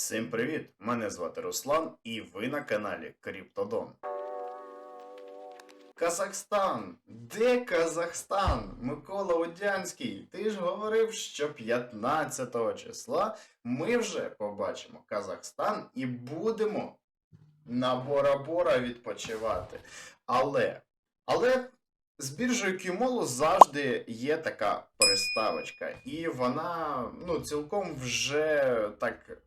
Всім привіт! Мене звати Руслан, і ви на каналі Криптодон. Казахстан! Де Казахстан? Микола Удянський, ти ж говорив, що 15 числа ми вже побачимо Казахстан і будемо на Бора-Бора відпочивати. Але, але з біржею Кюмолу завжди є така приставочка, і вона ну, цілком вже так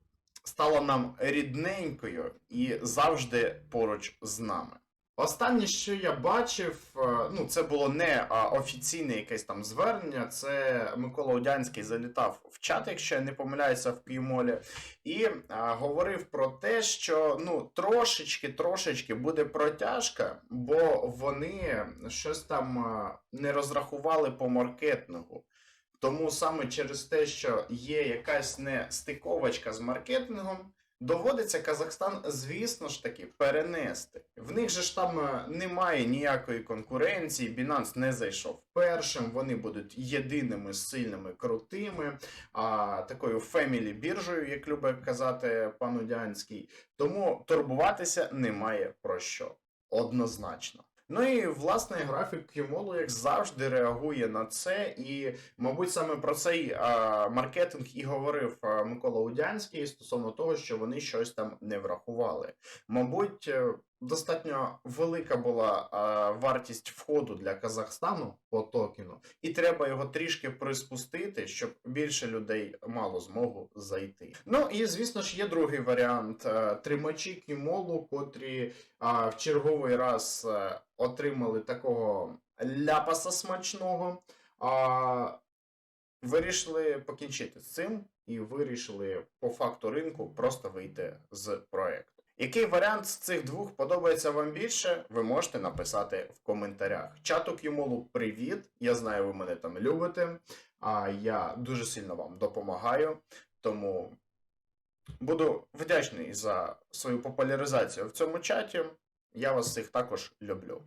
стала нам рідненькою і завжди поруч з нами. Останнє, що я бачив, е, ну це було не офіційне якесь там звернення. Це Микола Удянський залітав в чат, якщо я не помиляюся, в Київмолі, і а, говорив про те, що ну трошечки, трошечки буде протяжка, бо вони щось там а, не розрахували по маркетингу. Тому саме через те, що є якась нестиковочка з маркетингом, доводиться Казахстан, звісно ж таки, перенести. В них же ж там е, немає ніякої конкуренції. Binance не зайшов першим. Вони будуть єдиними сильними, крутими, а, такою фемілі біржею, як любить казати пан Удянський. Тому турбуватися немає про що. Однозначно. Ну і власне графік Кюмолу, як завжди, реагує на це, і, мабуть, саме про цей а, маркетинг і говорив а, Микола Удянський стосовно того, що вони щось там не врахували. Мабуть, е, достатньо велика була а, вартість входу для Казахстану по токену, і треба його трішки приспустити, щоб більше людей мало змогу зайти. Ну і звісно ж є другий варіант: е, тримачі Кюмолу, котрі а, в черговий раз е, отримали такого ляпаса смачного. А, вирішили покінчити з цим і вирішили по факту ринку просто вийти з проекту. Який варіант з цих двох подобається вам більше, ви можете написати в коментарях. Чату Кюмолу, привіт! Я знаю, ви мене там любите. А я дуже сильно вам допомагаю. Тому буду вдячний за свою популяризацію в цьому чаті. Я вас всіх також люблю.